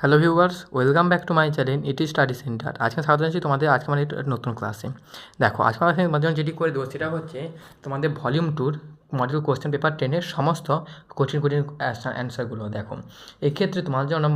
Hello viewers, welcome back to my channel ET study centre. আজকে স্বাগত জানাচ্ছি তোমাদের, আজকে আমার একটা নতুন ক্লাসে। দেখো, আজকে আমার তোমাদের যেটি করে দেবো সেটা হচ্ছে তোমাদের ভলিউম টুর মডেল কোশ্চেন পেপার টেনের সমস্ত কঠিন কঠিন অ্যান্সারগুলো দেখো। এক্ষেত্রে তোমাদের জন্য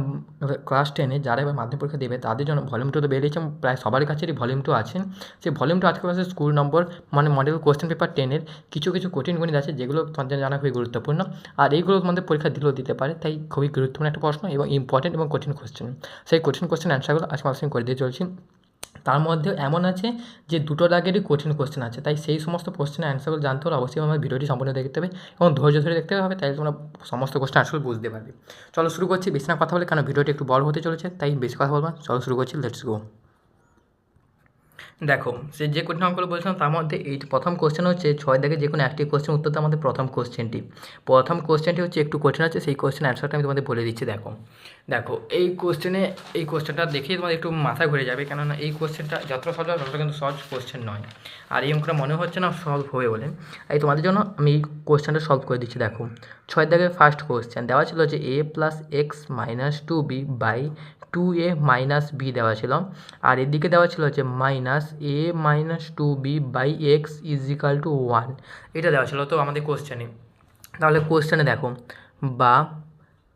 ক্লাস টেনে যারা এবার মাধ্যমিক পরীক্ষা দেবে, তাদের জন্য ভলিউম টু তো বেরিয়েছে, প্রায় সবার কাছেরই ভলিউম টু আছে। সেই ভলিউম টু আজকে ক্লাসে স্কুল নম্বর মানে মডেল কোশ্চেন পেপার টেনের কিছু কিছু কঠিন গণিত আছে, যেগুলো তোমাদের জানা খুবই গুরুত্বপূর্ণ। আর এইগুলো তোমাদের পরীক্ষা দিলেও দিতে পারে, তাই খুবই গুরুত্বপূর্ণ একটা প্রশ্ন এবং ইম্পর্টেন্ট এবং কঠিন কোশ্চেন সেই কঠিন কোশ্চেন অ্যান্সারগুলো আজকে সঙ্গে করে দিয়ে চলছি। তার মধ্যে এমন আছে যে দুটো দাগেরই কঠিন কোশ্চেন আছে। তাই সেই সমস্ত কোশ্চেনের অ্যান্সারগুলো জানতে হলে অবশ্যই আমার ভিডিওটি সম্পূর্ণ দেখতে হবে এবং ধৈর্য ধরে দেখতে হবে তাই তোমরা সমস্ত কোশ্চেন অ্যান্সার বুঝতে পারবে। চলো শুরু করছি, বেশি না কথা বলে কারণ ভিডিওটি একটু বড় হতে চলেছে, তাই বেশি কথা বলব। চলো শুরু করছি লেটস গো দেখো, সে যে কঠিন অঙ্কগুলো বলছিলাম তার মধ্যে এই প্রথম কোশ্চেন হচ্ছে ছয় দাগে যে কোনো একটি কোশ্চেন উত্তর আমাদের প্রথম কোশ্চেনটি প্রথম কোশ্চেনটি হচ্ছে একটু কঠিন আছে, সেই কোশ্চেন অ্যান্সারটা আমি তোমাদের বলে দিচ্ছি, দেখো। দেখো, এই কোশ্চেনে এই কোশ্চেনটা দেখেই তোমাদের একটু মাথা ঘুরে যাবে, কেননা এই কোশ্চেনটা যতটা সহজ ততটা কিন্তু সহজ কোশ্চেন নয়। আর এই অঙ্কটা মনে হচ্ছে না সলভ হবে বলে। এই তোমাদের জন্য আমি এই কোশ্চেনটা সলভ করে দিচ্ছি, দেখো। ছয় দাগের ফার্স্ট কোশ্চেন দেওয়া ছিল যে a plus x minus two b by two a minus b দেওয়া ছিল। আর এদিকে দেওয়া ছিল যে minus a minus two b by x is equal to one এটা দেওয়া ছিল তো আমাদের কোশ্চেনে তাহলে কোশ্চেনে দেখো, বা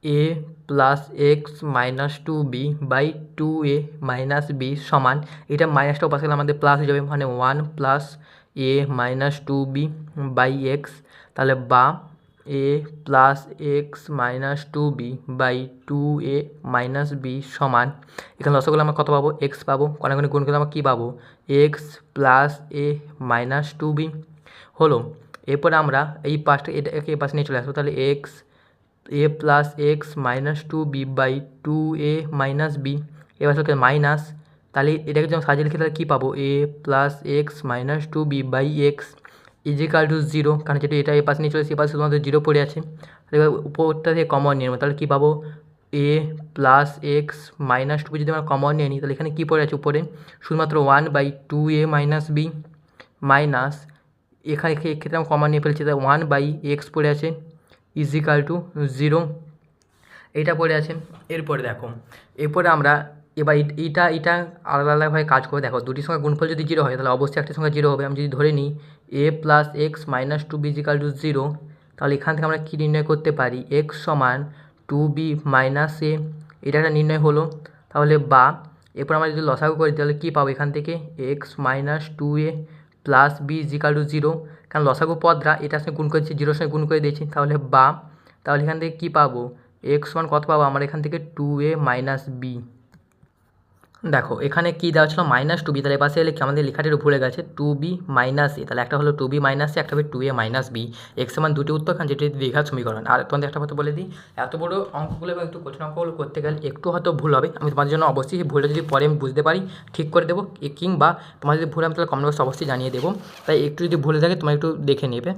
a plus x minus two b by two a minus b সমান। এটা মাইনাসটা উপাস গেলে আমাদের প্লাস হয়ে যাবে মানে one plus a minus two b by x তাহলে বা a plus x minus two b by two a minus b সমান। এখানে লসগুলো আমরা কত পাবো? এক্স পাবো। কোনে কোনে গুণ করলে আমরা কী পাবো? X plus a minus two b হলো, এরপরে আমরা এই পাশটা এটাকে এই পাশে নিয়ে চলে আসব। তাহলে x a plus x minus two b by two a minus b এবার হচ্ছে মাইনাস তাহলে এটাকে যখন সাজিয়ে লিখে, তাহলে কী পাবো? A plus x minus two b by x is equal to zero কারণ যেটা এটা এ পাশে নিয়ে চলে এ পাশে শুধুমাত্র জিরো পড়ে আছে। এবার উপরটা থেকে কমন নিয়ে নেব। তাহলে কী পাবো? A plus x minus two যদি আমরা কমন নিয়ে নিই, তাহলে এখানে কী পড়ে আছে উপরে? শুধুমাত্র one by two a minus b minus এখানে এক্ষেত্রে আমরা কমন নিয়ে ফেলছি তাই ওয়ান বাই এক্স পড়ে আছে ইজিক্যাল টু জিরো এইটা পড়ে আছে। এরপরে দেখো, এরপরে আমরা এবার এইটা এটা আলাদা আলাদাভাবে কাজ করে দেখো। দুটির সঙ্গে গুণফল যদি জিরো হয়, তাহলে অবশ্যই একটার সঙ্গে জিরো হবে। আমি যদি ধরে নিই a plus x minus two b is equal to zero তাহলে এখান থেকে আমরা কী নির্ণয় করতে পারি? এক্স সমান টু বি মাইনাস এ এটা একটা নির্ণয় হলো। তাহলে বা, এরপর আমরা যদি লসাগু করি, তাহলে কী পাবো এখান থেকে? X minus two a plus b is equal to zero কারণ লসাগু পদরা, এটার সঙ্গে গুণ করেছি জিরোর সঙ্গে গুণ করে দিয়েছি। তাহলে বা, তাহলে এখান থেকে কী পাবো? এক্স ওয়ান কত পাবো? আমরা এখান থেকে টু এ মাইনাস বি দেখো, এখানে কী দেওয়া ছিল? মাইনাস টু বি তাহলে পাশে এলে আমাদের লেখাটি ভুলে গেছে টু বি মাইনাস এ তাহলে একটা হলো টু বি মাইনাস এ একটা হবে two a minus b x সমান দুটি উত্তর খান যেটি দীঘার সমীকরণ। আর তোমাদের একটা কথা বলে দিই, এত বড় অঙ্কগুলো এবং একটু কঠিন অঙ্কগুলো করতে গেলে একটু হয়তো ভুল হবে। আমি তোমাদের জন্য অবশ্যই ভুলটা যদি পরে আমি বুঝতে পারি, ঠিক করে দেবো কিংবা তোমার যদি ভুল আমি তাহলে কমেন্ট বক্সে অবশ্যই জানিয়ে দেবো। তাই একটু যদি ভুলে থাকে, তোমরা একটু দেখে নেবে।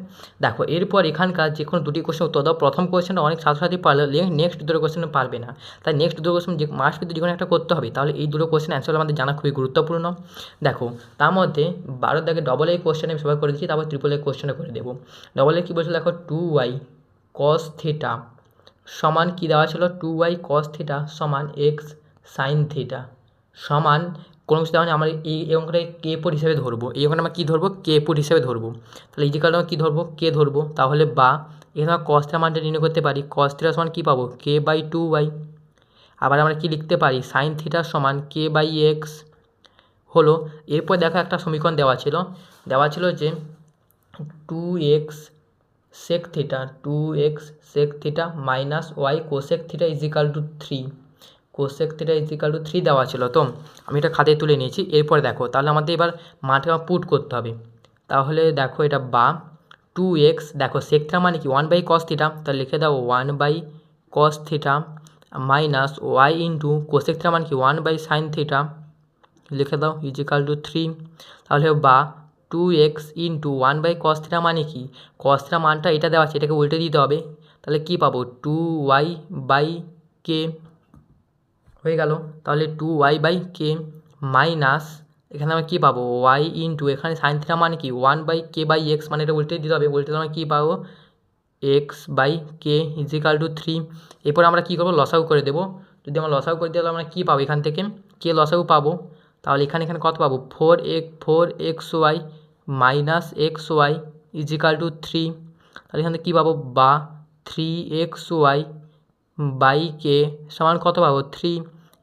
দেখো, এরপর এখানকার যে কোনো দুটি কোশ্চেন উত্তর দাও। প্রথম কোশ্চেনটা অনেক ছাত্রছাত্রী পারলে নেক্সট দুটো কোশ্চেন পারবে না। তাই নেক্সট দুটো কোশ্চেন যে মাস কিন্তু যে কোনো একটা করতে হবে, তাহলে এই দুটো কোশ্চেন অ্যান্সার আমাদের জানা খুবই গুরুত্বপূর্ণ। দেখো, তার মধ্যে বারো দাগে ডবল এ কোশ্চেন আমি সবাই করে দিচ্ছি তারপর ট্রিপল এ কোশ্চেনে করে দেবো। ডবল এ কী বলছিল দেখো? টু ওয়াই কস থিটা সমান কী দেওয়া ছিল? টু ওয়াই কস থিটা সমান এক্স সাইন থিটা সমান কোনো কিছু নেই আমরা এই এই অঙ্কটা কে পুট হিসেবে ধরবো। এই অঙ্কটা আমরা কী ধরবো? কে পুট হিসেবে ধরবো। তাহলে এই কারণে কী ধরবো? কে ধরবো। তাহলে বা, এখানে আমরা কস থিটা মানটা নির্ণয় করতে পারি। কস থিটা সমান কী পাবো? কে বাই টু ওয়াই আবার আমরা কী লিখতে পারি? সাইন থিটার সমান কে বাই এক্স হলো, এরপর দেখো একটা সমীকরণ দেওয়া ছিল। দেওয়া ছিল যে two x sec theta two x sec theta minus y cosec theta is equal to three cosec theta is equal to three দেওয়া ছিল তো। আমি এটা খাতায় তুলে নিয়েছি। এরপর দেখো, তাহলে আমাদের এবার মাঠে পুট করতে হবে। তাহলে দেখো এটা বা টু এক্স দেখো সেক থিটা মানে কি? ওয়ান বাই কস থিটা তাহলে লিখে দাও one by cos theta minus y into cosec theta মানে কি? ওয়ান বাই সাইন থিটা লিখে দাও ইজিক্যাল টু থ্রি তাহলে বা two x into one by cos theta মানে কি? কস থিটা মানটা এটা দেওয়া আছে, এটাকে উল্টে দিতে হবে। তাহলে কী পাবো? টু ওয়াই বাই কে হয়ে গেল। তাহলে two y by k minus এখানে আমরা কী পাবো? ওয়াই ইন্টু এখানে সাইন থিটা মানে কি? One by k by x মানে এটা উল্টে দিতে হবে। উল্টে আমরা কী পাবো? X by k is equal to three এরপর আমরা কী করব? লসাগু করে দেবো। যদি আমরা লসাগু করে দিই তাহলে আমরা কী পাবো এখান থেকে? কে লসাগু পাবো। তাহলে এখানে এখানে কত পাবো? ফোর এক four x y minus x y is equal to three তাহলে এখান থেকে কী পাবো? বা three x y by k সমান কত পাবো? থ্রি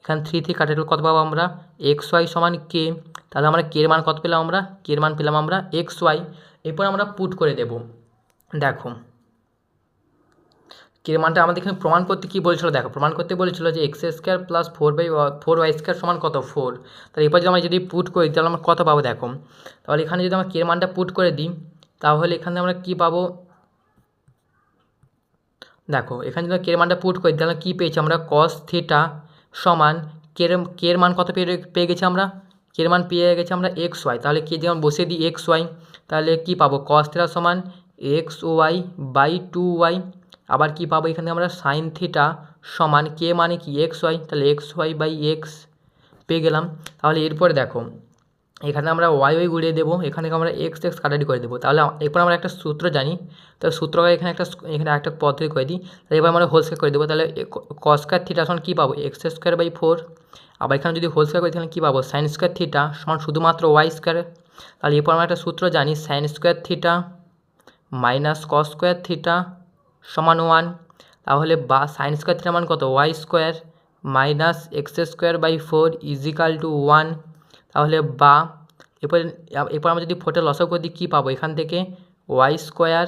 এখানে থ্রি থেকে কাটে কত পাবো আমরা? এক্স ওয়াই সমান কে তাহলে আমরা কের মান কত পেলাম আমরা? কের মান পেলাম আমরা এক্স ওয়াই এরপর আমরা পুট করে দেব। দেখো কের মানটা আমাদের এখানে প্রমাণ করতে কী বলেছিল? দেখো, প্রমাণ করতে বলেছিল যে x square plus four by four y square সমান কত? ফোর তাহলে এরপর যদি আমরা যদি পুট করি, তাহলে আমরা কত পাবো দেখো? তাহলে এখানে যদি আমরা কের মানটা পুট করে দিই, তাহলে এখানে আমরা কী পাবো? দেখো, এখানে যদি কের মানটা পুট করি, তাহলে কী পেয়েছি আমরা? কস থিটা সমান কের কের মান কত পেয়ে পেয়ে গেছি আমরা? কের মান পেয়ে গেছি আমরা এক্স ওয়াই তাহলে কে যেমন বসিয়ে দিই এক্স ওয়াই তাহলে কী পাবো? কস থিটা সমান x y by two y আবার কী পাবো? এখানে আমরা সাইন থিটা সমান কে মানে কি? এক্স ওয়াই তাহলে এক্স ওয়াই বাই এক্স পেয়ে গেলাম। তাহলে এরপরে দেখো, এখানে আমরা ওয়াই ওয়াই গুলিয়ে দেবো। এখানে আমরা এক্স এক্স কাটারি করে দেবো। তাহলে এরপর আমরা একটা সূত্র জানি। তাহলে সূত্র এখানে একটা এখানে একটা পদ্ধতি করে দিই। তাহলে এবার আমরা হোল স্কোয়ার করে দেবো। তাহলে কস স্কোয়ার থিটা সমান কী পাবো? এক্স স্কোয়ার বাই ফোর আবার এখানে যদি হোল স্কোয়ার করি তাহলে কী পাবো? সাইন স্কোয়ার থিটা সমান শুধুমাত্র ওয়াই স্কোয়ার তাহলে এরপর আমরা একটা সূত্র জানি। Sine square theta minus cos square theta সমান ওয়ান। তাহলে বা সাইন স্কোয়ার থিটা মান কত? Y square minus x square by four is equal to one তাহলে বা, এরপর এরপর আমরা যদি ফোরটা লসও করে দিই কী পাবো এখান থেকে? Y square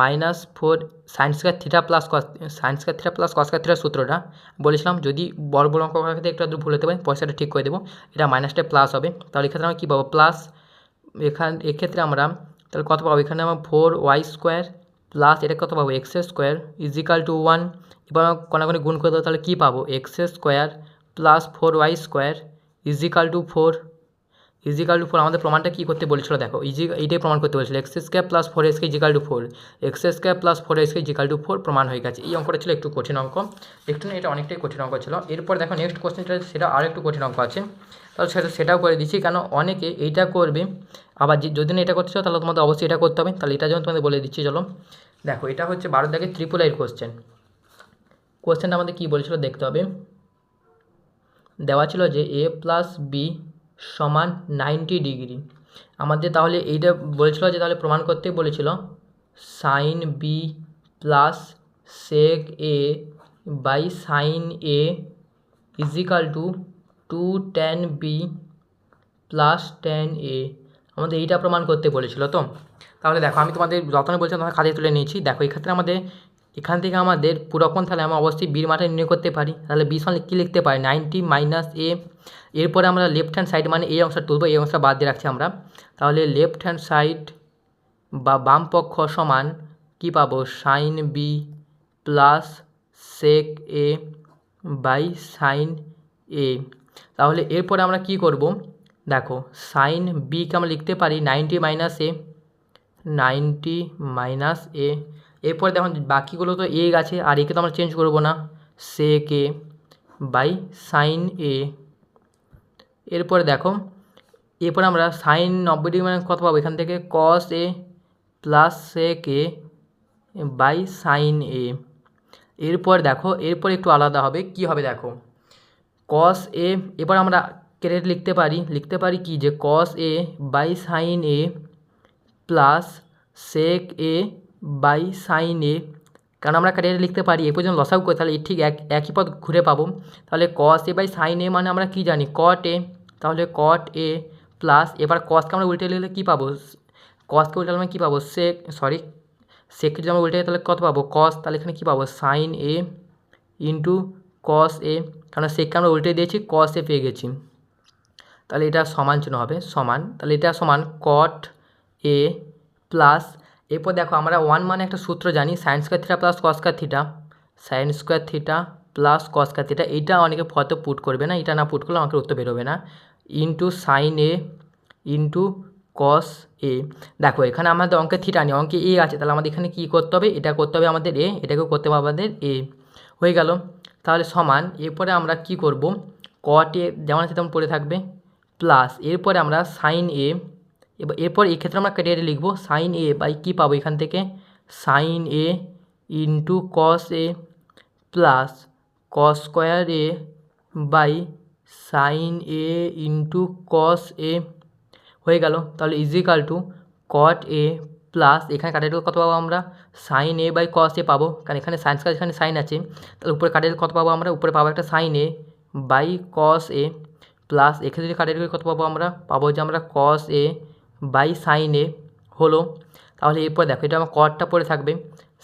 minus four sine square theta plus cos sine square theta plus cos থিটার সূত্রটা বলেছিলাম, যদি বড় বড় অঙ্ক করার ক্ষেত্রে একটু ভুল হতে পারে, পয়সাটা ঠিক করে দেবো। এটা মাইনাসটা প্লাস হবে। তাহলে এক্ষেত্রে আমরা কী পাবো? প্লাস এখান, এক্ষেত্রে আমরা, তাহলে কত পাবো? এখানে আমরা ফোর ওয়াই স্কোয়ার প্লাস এটা কত পাবো? X square is equal to one এবার কোনাগুনি গুণ করে দেবো, তাহলে কী পাবো? X square plus four y square is equal to four is equal to four আমাদের প্রমাণটা কী করতে বলেছিল? দেখো ইজি এইটাই প্রমাণ করতে বলেছিল। X square plus four SK is equal to four x square plus four SK is equal to four প্রমাণ হয়ে গেছে। এই অঙ্কটা ছিল একটু কঠিন অঙ্ক। একটু এটা অনেকটাই কঠিন অঙ্ক ছিল। এরপর দেখো নেক্সট কোশ্চেনটা সেটা আর একটু কঠিন অঙ্ক আছে। তাহলে সেটা সেটাও করে দিচ্ছি। কেন? অনেকে এইটা করবে, আবার যদি না এটা করতে চাও তাহলে তোমাদের অবশ্যই এটা করতে হবে। তাহলে এটা যেমন তোমাদের বলে দিচ্ছি, চলো। দেখো, এটা হচ্ছে বারো দাগের ত্রিপুল আইয়ের কোশ্চেন কোশ্চেনটা আমাদের কী বলেছিল দেখতে হবে। দেওয়া ছিল যে এ প্লাস বি সমান নাইনটি ডিগ্রি আমাদের তাহলে এইটা বলেছিল যে, তাহলে প্রমাণ করতে বলেছিল sine b plus sec a by sine a is equal to two tan b plus tan a. আমাদের এইটা প্রমাণ করতে বলেছিল তো? তাহলে দেখো, আমি তোমাদের যতক্ষণ বলছিলাম তোমার কাজে তুলে নিয়েছি। দেখো, এক্ষেত্রে আমাদের, এখান থেকে আমাদের পুরোক্ষণ তাহলে আমরা অবশ্যই বির মাঠে নির্ণয় করতে পারি। তাহলে বি সমান কী লিখতে পারি? Ninety minus a. এরপরে আমরা লেফট হ্যান্ড সাইড মানে এই অংশটা তুলবো, এই অংশটা বাদ দিয়ে রাখছি আমরা। তাহলে লেফট হ্যান্ড সাইড বা বাম পক্ষ সমান কী পাবো? Sine b plus sec a by sine a তাহলে এরপরে আমরা কি করব? দেখো সাইন বিকে আমরা লিখতে পারি ninety minus a ninety minus a এরপরে দেখুন বাকিগুলো তো এ আছে আর একে তো আমরা চেঞ্জ করব না। সে কে বাই সাইন এ এরপরে দেখো, এরপরে আমরা সাইন নব্বই ডিগ্রি মানে কত পাবো? এখান থেকে cos a plus sec k by sine a এরপর দেখো, এরপর একটু আলাদা হবে। কি হবে দেখো? কস এ এবার আমরা ক্রেডিট লিখতে পারি। লিখতে পারি কি যে cos a by sine a plus sec a by sine a কারণ আমরা ক্যারিয়ারে লিখতে পারি, এ পর্যন্ত লসাগু করি তাহলে ঠিক এক, একই পথ ঘুরে পাবো। তাহলে কস এ বাই সাইন এ মানে আমরা কী জানি? কট এ তাহলে কট এ প্লাস এবার কসকে আমরা উল্টে লিখলে কী পাবো? কসকে উল্টে আমরা কী পাবো? সেক সরি সেককে যদি আমরা উল্টে তাহলে কত পাবো? কস তাহলে এখানে কী পাবো? সাইন এ ইন্টু কস এ কারণ সেককে আমরা উল্টে দিয়েছি কস এ পেয়ে গেছি। তাহলে এটা সমান চিহ্ন হবে, সমান। তাহলে এটা সমান কট এ প্লাস এরপর দেখো আমরা ওয়ান মানে একটা সূত্র জানি sine square theta plus cos square theta sine square theta plus cos square theta এইটা অনেকে ফটো পুট করবে না, এটা না পুট করলে আমাকে উত্তর বেরোবে না। Into sine a into cos a দেখো, এখানে আমাদের অঙ্কে থিটা নেই, অঙ্কে এ আছে, তাহলে আমাদের এখানে কী করতে হবে? এটা করতে হবে আমাদের এ এটাকেও করতে হবে আমাদের এ হয়ে গেল। তাহলে সমান, এরপরে আমরা কি করব? কট এ যেমন আছে তেমন পড়ে থাকবে। প্লাস এরপরে আমরা সাইন এ এবার এরপর এক্ষেত্রে আমরা কেটে লিখব। সাইন এ বাই কী পাবো এখান থেকে? Sine a into cos a plus cos square a by sine a into cos a হয়ে গেল। তাহলে is equal to cot a plus এখানে কাটার কত পাবো আমরা? সাইন এ বাই কস এ পাবো। কারণ এখানে সাইন্স কাজ এখানে সাইন আছে। তাহলে উপরে কাটার কত পাবো আমরা? উপরে পাবো একটা sine a by cos a plus এখানে যদি কাটার কত পাবো আমরা? পাবো যে আমরা কস এ বাই সাইন এ হলো। তাহলে এরপর দেখো, এটা আমার কটটা পড়ে থাকবে।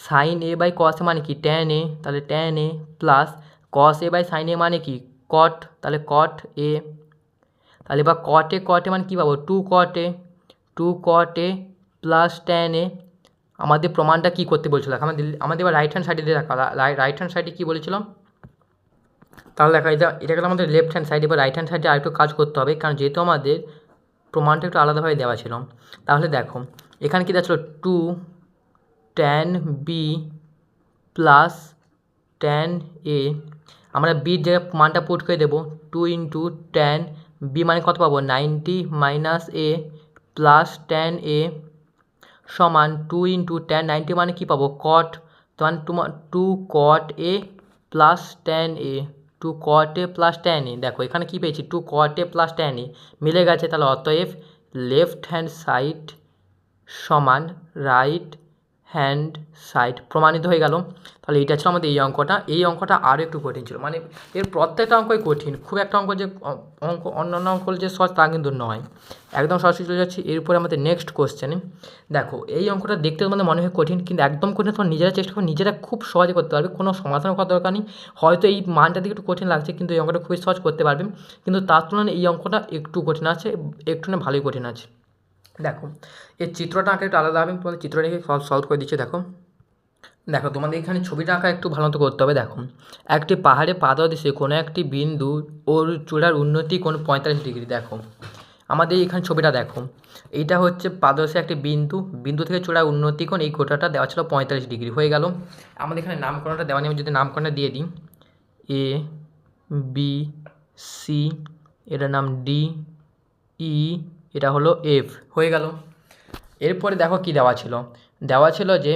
সাইন এ বাই কস মানে কি? ট্যান এ তাহলে tan a plus cos a by sine a মানে কি? কট তাহলে কট এ তাহলে এবার কটে কটে মানে কী পাবো? Two cot A two cot A plus tan A আমাদের প্রমাণটা কী করতে বলছিল? আমাদের আমাদের এবার রাইট হ্যান্ড সাইডে দিয়ে রাখা রাইট হ্যান্ড সাইডে কী বলেছিলাম তাহলে দেখা, এটা এটা গেলে আমাদের লেফট হ্যান্ড সাইডে বা রাইট হ্যান্ড সাইডে আরেকটু কাজ করতে হবে, কারণ যেহেতু আমাদের প্রমাণটা একটু আলাদাভাবে দেওয়া ছিল। তাহলে দেখো, এখানে কী দেওয়া two tan b plus tan a আমরা বির জায়গায় মানটা পুট করে দেবো টু ইন্টু ট্যান বি মানে কত পাবো? Ninety minus a plus tan a সমান টু ইন্টু ট্যান নাইনটি মানে কী পাবো? কট মানে তোমার two cot a plus tan a two cot a plus tan a দেখো, এখানে কী পেয়েছি? Two cot a plus tan a মিলে গেছে তাহলে অতএব লেফট হ্যান্ড সাইড সমান রাইট হ্যান্ড সাইড প্রমাণিত হয়ে গেল। তাহলে এইটা ছিল আমাদের এই অঙ্কটা। এই অঙ্কটা আরও একটু কঠিন ছিল। মানে এর প্রত্যেকটা অঙ্কই কঠিন। খুব একটা অঙ্ক যে, অঙ্ক, অন্যান্য অঙ্ক যে সহজ তা কিন্তু নয়। একদম সরাসরি চলে যাচ্ছি। এরপরে আমাদের নেক্সট কোশ্চেনে দেখো, এই অঙ্কটা দেখতে তোমাদের মনে হয় কঠিন, কিন্তু একদম কঠিন তোমার নিজেরা চেষ্টা করো। নিজেরা খুব সহজে করতে পারবে। কোনো সমাধান করার দরকার নেই। হয়তো এই মানটা দিকে একটু কঠিন লাগছে, কিন্তু এই অঙ্কটা খুবই সহজ করতে পারবে। কিন্তু তার তুলনায় এই অঙ্কটা একটু কঠিন আছে, একটু না ভালোই কঠিন আছে। দেখো এর চিত্রটা আঁকা একটু আলাদা হবে তোমাদের চিত্রটাকে সলভ করে দিচ্ছি, দেখো। দেখো, তোমাদের এখানে ছবিটা আঁকা একটু ভালো মতো করতে হবে, দেখো। একটি পাহাড়ে পাদদেশে কোনো একটি বিন্দু ওর চূড়ার উন্নতি কোন পঁয়তাল্লিশ ডিগ্রি, দেখো। আমাদের এখানে ছবিটা দেখো। এইটা হচ্ছে পাদদেশে একটি বিন্দু বিন্দু থেকে চূড়ার উন্নতি কোণ এই কোটাটা দেওয়া ছিল পঁয়তাল্লিশ ডিগ্রি, হয়ে গেল। আমাদের এখানে নামকরণটা দেওয়া নেই, আমি যদি নামকরণটা দিয়ে দিই। এ, বি, সি, এটার নাম ডি, ই এটা হলো এফ হয়ে গেল। এরপরে দেখো কি দেওয়া ছিল। দেওয়া ছিল যে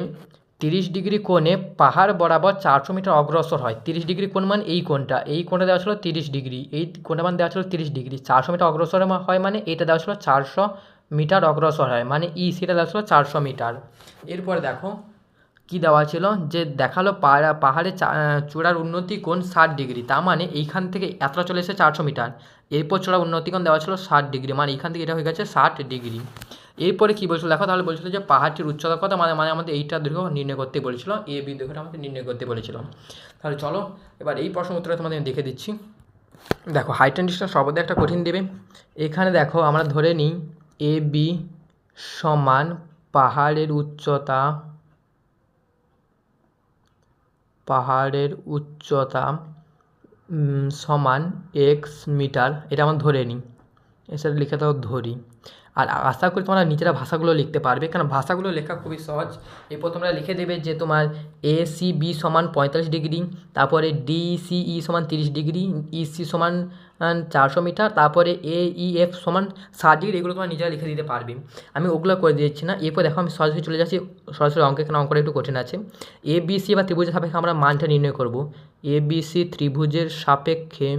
তিরিশ ডিগ্রি কোণে পাহাড় বরাবর চারশো মিটার অগ্রসর হয়। তিরিশ ডিগ্রি কোণ মান এই কোণটা। এই কোণটা দেওয়া ছিল তিরিশ ডিগ্রি। এই কোণটা মান দেওয়া ছিল তিরিশ ডিগ্রি। চারশো মিটার অগ্রসর হয় মানে এটা দেওয়া ছিল চারশো মিটার অগ্রসর হয়। মানে ই সেটা দেওয়া ছিল চারশো মিটার। এরপরে দেখো কি দেওয়া ছিল? যে দেখাল পাহাড়ে চূড়ার উন্নতি কোণ ষাট ডিগ্রি। তার মানে এইখান থেকে এতটা চলে এসেছে চারশো মিটার। এরপর চূড়ার উন্নতি কোণ দেওয়া ছিল ষাট ডিগ্রি। মানে এইখান থেকে এটা হয়ে গেছে ষাট ডিগ্রি। এরপরে কী বলছিল? দেখো তাহলে বলছিল যে পাহাড়টির উচ্চতা কত? মানে মানে আমাদের এইটা দৈর্ঘ্য নির্ণয় করতে বলেছিল। এ বি দৈর্ঘ্যটা আমাদের নির্ণয় করতে বলেছিল। তাহলে চলো, এবার এই প্রশ্ন উত্তরটা তোমাদের দেখে দিচ্ছি। দেখো হাইট অ্যান্ড ডিস্টেন্স সর্বদা একটা কঠিন দেবে। এখানে দেখো আমরা ধরে নিই, এ বি সমান পাহাড়ের উচ্চতা পাহাড়ের উচ্চতা সমান এক্স মিটার। এটা আমরা ধরে নিই। এছাড়া লিখে তাও ধরি। আর আশা করি তোমরা নিজেরা ভাষাগুলো লিখতে পারবে। কারণ ভাষাগুলো লেখা খুবই সহজ। এরপর তোমরা লিখে দেবে যে তোমার এ সি বি সমান পঁয়তাল্লিশ ডিগ্রি, তারপরে ডি সি ই সমান তিরিশ ডিগ্রি ই সি সমান চারশো মিটার, তারপরে এ ই এফ সমান ষাট ডিগ্রি, এগুলো তোমরা নিজেরা লিখে দিতে পারবে। আমি ওগুলো করে দিচ্ছি না। এরপর দেখো আমি সরাসরি চলে যাচ্ছি। সরাসরি অঙ্কে এখানে অঙ্কটা একটু কঠিন আছে। এ বি সি বা ত্রিভুজের সাপেক্ষে আমরা মানটা নির্ণয় করব। এ বি সি ত্রিভুজের সাপেক্ষে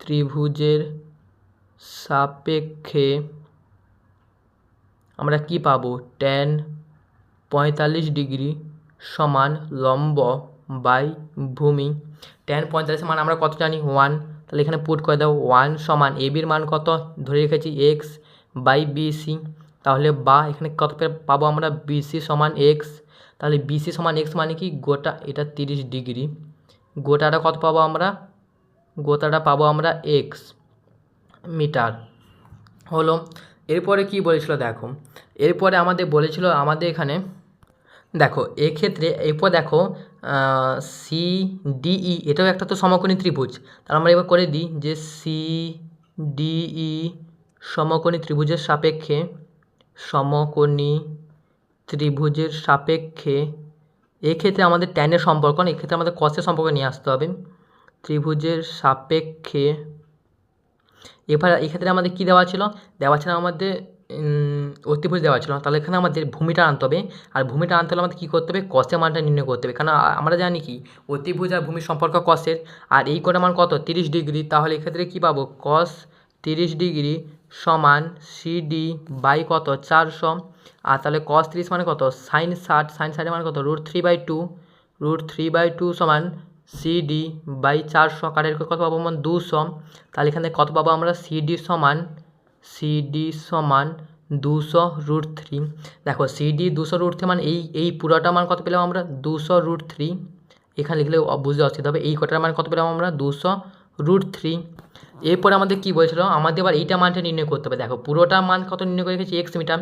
ত্রিভুজের সাপেক্ষে আমরা কি পাবো? ট্যান পঁয়তাল্লিশ ডিগ্রি সমান লম্ব বাই ভূমি। ট্যান পঁয়তাল্লিশ মান আমরা কত জানি? ওয়ান তাহলে এখানে পুট করে দাও ওয়ান সমান এ বির মান কত? ধরে রেখেছি এক্স বাই বিসি তাহলে বা এখানে কত পাবো আমরা? বিসি সমান এক্স তাহলে বিসি সমান এক্স মানে কি? গোটা, এটা তিরিশ ডিগ্রি। গোটাটা কত পাবো আমরা? গোটাটা পাবো আমরা এক্স মিটার। হলো, এরপরে কি বলেছিল দেখো, এরপরে আমাদের বলেছিল আমাদের এখানে, দেখো, এক্ষেত্রে, এরপর দেখো সি ডিই এটাও একটা তো সমকোণী ত্রিভুজ। তাহলে আমরা এবার করে দিই যে সি ডিই সমকোণী ত্রিভুজের সাপেক্ষে, সমকোণী ত্রিভুজের সাপেক্ষে, এক্ষেত্রে আমাদের ট্যানের সম্পর্ক না এক্ষেত্রে আমাদের কসের সম্পর্ক নিয়ে আসতে হবে। ত্রিভুজের সাপেক্ষে এবার এক্ষেত্রে আমাদের কী দেওয়া ছিল? দেওয়া ছিল আমাদের অতিভুজ দেওয়া ছিল। তাহলে এখানে আমাদের ভূমিটা আনতে হবে। আর ভূমিটা আনতে হলে আমাদের কী করতে হবে? কষের মানটা নির্ণয় করতে হবে। কারণ আমরা জানি কি, অতিভুজ আর ভূমির সম্পর্ক কষের আর এই কোণের মান কত? তিরিশ ডিগ্রি। তাহলে এক্ষেত্রে কী পাবো? কস তিরিশ ডিগ্রি সমান সিডি বাই কত? চারশো। আর তাহলে কস তিরিশ মানে কত? সাইন ষাট। সাইন ষাটের মানে কত? Root three by two root three by two সমান সিডি বাই চারশো কারের কত পাবো? মানে দুশো তাহলে এখানে কত পাবো আমরা? সিডি সমান সিডি সমান দুশো রুট থ্রি দেখো সিডি দুশো রুট থ্রি মানে এই এই পুরোটা মান কত পেলাম আমরা? দুশো রুট থ্রি এখানে লিখলে বুঝতে অসুবিধা হবে। এই কটার মান কত পেলাম আমরা? দুশো রুট থ্রি এরপরে আমাদের কী বলেছিল? আমাদের এবার এইটা মানটা নির্ণয় করতে হবে। দেখো, পুরোটা মান কত নির্ণয় করে রেখেছি? এক্স মিটার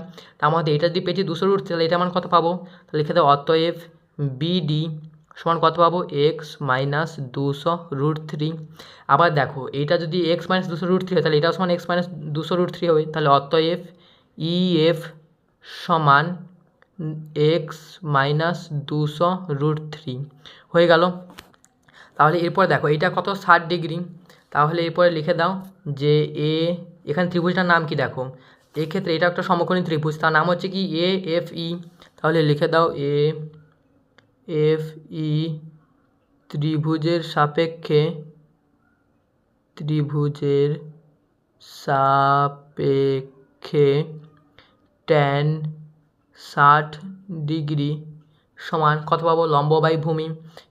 মধ্যে এটা যদি পেয়েছি দুশো রুট তাহলে এটা মান কত পাবো? তাহলে লিখে দেবো অতএব বিডি সমান কত পাবো? এক্স মাইনাস দুশো রুট থ্রি আবার দেখো, এইটা যদি এক্স মাইনাস দুশো রুট থ্রি হয়, তাহলে এটাও সমান এক্স মাইনাস দুশো রুট থ্রি হবে। তাহলে অতএব ইএফ সমান এক্স মাইনাস দুশো রুট থ্রি হয়ে গেল। তাহলে এরপর দেখো এটা কত? ষাট ডিগ্রি তাহলে এরপরে লিখে দাও যে এ এখানে ত্রিভুজটার নাম কি দেখো? এক্ষেত্রে এটা একটা সমকোণী ত্রিভুজ। তার নাম হচ্ছে কি এ এফ ই তাহলে লিখে দাও এ এফ ই ত্রিভুজের সাপেক্ষে ত্রিভুজের সাপেক্ষে ট্যান ষাট ডিগ্রি সমান কত পাবো? লম্ব বাই ভূমি।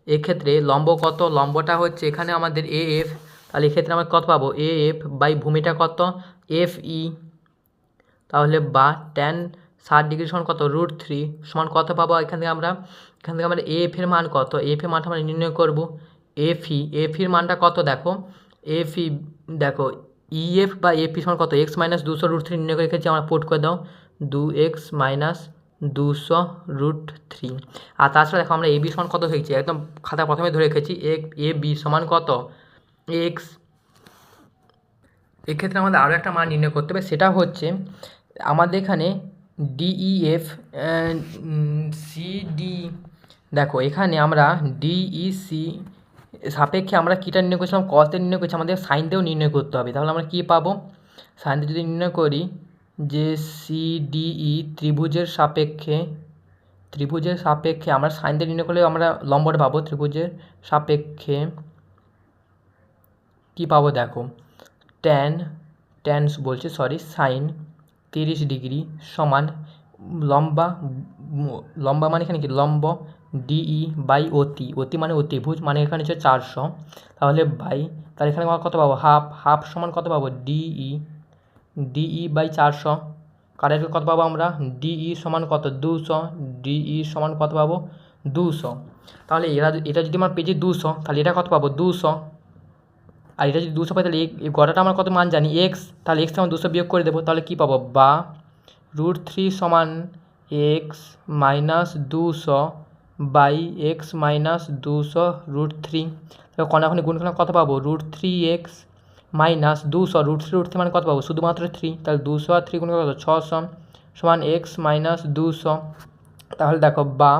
এক্ষেত্রে লম্ব কত? লম্বটা হচ্ছে এখানে আমাদের এ এফ তাহলে এক্ষেত্রে আমরা কত পাবো? এ এফ বাই ভূমিটা কত? এফ ই তাহলে বা ট্যান ষাট ডিগ্রি সমান কত? রুট থ্রি সমান কত পাবো? এখান থেকে আমরা, এখান থেকে আমরা এফ এর মান কত? এফ এর মানটা আমরা নির্ণয় করব। এফ ই এফ এর মানটা কত দেখো? এফ ই দেখো ইএফ বা এফ সমান কত? এক্স মাইনাস দুশো রুট থ্রি নির্ণয় করে রেখেছি, আমরা পোর্ট করে দাও। দু এক্স মাইনাস দুশো রুট থ্রি আর তাছাড়া দেখো আমরা এ বি সমান কত হয়েছি একদম খাতা প্রথমে ধরে রেখেছি। এ বি সমান কত? এক্স এক্ষেত্রে আমাদের আরও একটা মান নির্ণয় করতে হবে, সেটা হচ্ছে, আমাদের এখানে ডিইএফ সিডি দেখো, এখানে আমরা ডিইসি সাপেক্ষে আমরা কীটা নির্ণয় করছিলাম কস দিয়ে নির্ণয় করছি, আমাদের সাইন দিয়েও নির্ণয় করতে হবে। তাহলে আমরা কী পাবো? সাইন দিয়ে যদি নির্ণয় করি, যে সিডিই ত্রিভুজের সাপেক্ষে ত্রিভুজের সাপেক্ষে আমরা সাইন দিয়ে নির্ণয় করলে আমরা লম্বটা পাবো, ত্রিভুজের সাপেক্ষে কী পাবো দেখো? ট্যান ট্যান বলছে সরি সাইন তিরিশ ডিগ্রি সমান লম্বা লম্বা মানে এখানে কি? লম্ব ডিই বাই অতি অতি মানে অতিভুজ মানে এখানে হচ্ছে চারশো। তাহলে বাই, তাহলে এখানে কত পাবো? হাফ হাফ সমান কত পাবো? ডিই ডিই বাই চারশো। কারের কত পাবো আমরা? ডিই সমান কত? দুশো। ডিই সমান কত পাবো? দুশো। তাহলে এরা, এটা যদি আমার পেয়েছি দুশো, তাহলে এটা কত পাবো? দুশো। আর এটা যদি দুশো পাই, তাহলে এই গড়াটা আমার কত মান জানি? এক্স তাহলে এক্স আমরা দুশো বিয়োগ করে দেবো, তাহলে কী পাবো? বা রুট থ্রি সমান এক্স মাইনাস দুশো বাই এক্স মাইনাস দুশো রুট থ্রি তাহলে কনাখনি গুণ করলে কত পাবো? রুট থ্রি এক্স মাইনাস দুশো। রুট থ্রি রুট থ্রি মানে কত পাবো? শুধুমাত্র থ্রি তাহলে দুশো আর থ্রি গুণ কত? ছশো সমান এক্স মাইনাস দুশো। তাহলে দেখো, বা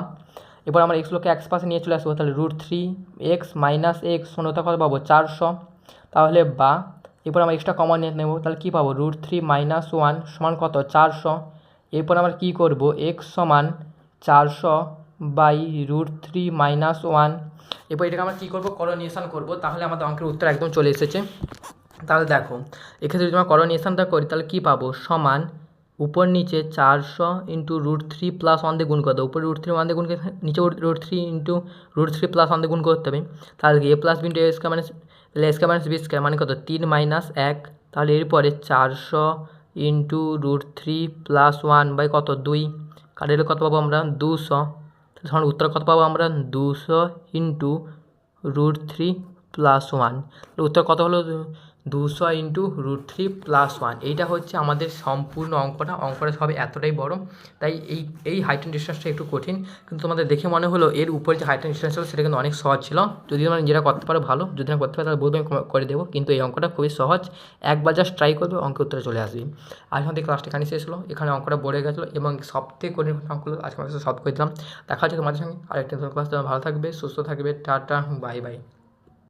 এবার আমরা এক্সগুলোকে এক্স পাশে নিয়ে চলে আসব। তাহলে root three x minus x শূন্যতা কত পাবো? চারশো। তাহলে বা, এরপর আমরা এক্সট্রা কমন নিয়ে নেব। তাহলে কী পাবো? রুট থ্রি মাইনাস ওয়ান সমান কত? চারশো। এরপর আমরা কী করব? এক্স সমান চারশো by root three minus one এরপর এটাকে আমরা কী করব? করনিয়েশন করব। তাহলে আমাদের অঙ্কের উত্তর একদম চলে এসেছে। তাহলে দেখো, এক্ষেত্রে যদি আমরা করনিয়েশনটা করি, তাহলে কী পাবো? সমান উপর নিচে চারশো into root three plus one দিয়ে গুণ করতে হবে উপরে রুট থ্রি ওয়ান দিয়ে গুণ নিচে root three into root three plus one দিয়ে গুণ করতে হবে। তাহলে A plus B into A square মানে তাহলে স্কোয়ার মাইনাস বি স্কোয়ার মানে কত তিন মাইনাস এক, তাহলে এরপরে চারশো into root three plus one by কত? দুই। কারের কত পাবো আমরা? দুশো। তাহলে তখন উত্তর কত পাবো আমরা? দুশো into root three plus one উত্তর কত হলো? দুশো into root three plus one এইটা হচ্ছে আমাদের সম্পূর্ণ অঙ্কটা। অঙ্কটা সবে এতটাই বড়। তাই এই এই হাইট অ্যান্ড ডিস্টেন্সটা একটু কঠিন। কিন্তু তোমাদের দেখে মনে হলো এর উপরে যে হাইট অ্যান্ড ডিস্টেন্স ছিল, সেটা কিন্তু অনেক সহজ ছিল। যদি তোমরা নিজেরা করতে পারো, ভালো। যদি না করতে পারো, তাহলে বলবে করে দেবো। কিন্তু এই অঙ্কটা খুবই সহজ। একবার জাস্ট ট্রাই করবে অঙ্ক উত্তরে চলে আসবে। আজ আমাদের ক্লাসটা এখানে শেষ হলো। এখানে অঙ্কটা বড়ে গেছিল এবং সবথেকে কঠিন অঙ্কগুলো আজকে আমাদের সলভ করে দিলাম। দেখা হচ্ছে তোমাদের সঙ্গে আরেকটা ক্লাস ভালো থাকবে, সুস্থ থাকবে। Tata bye bye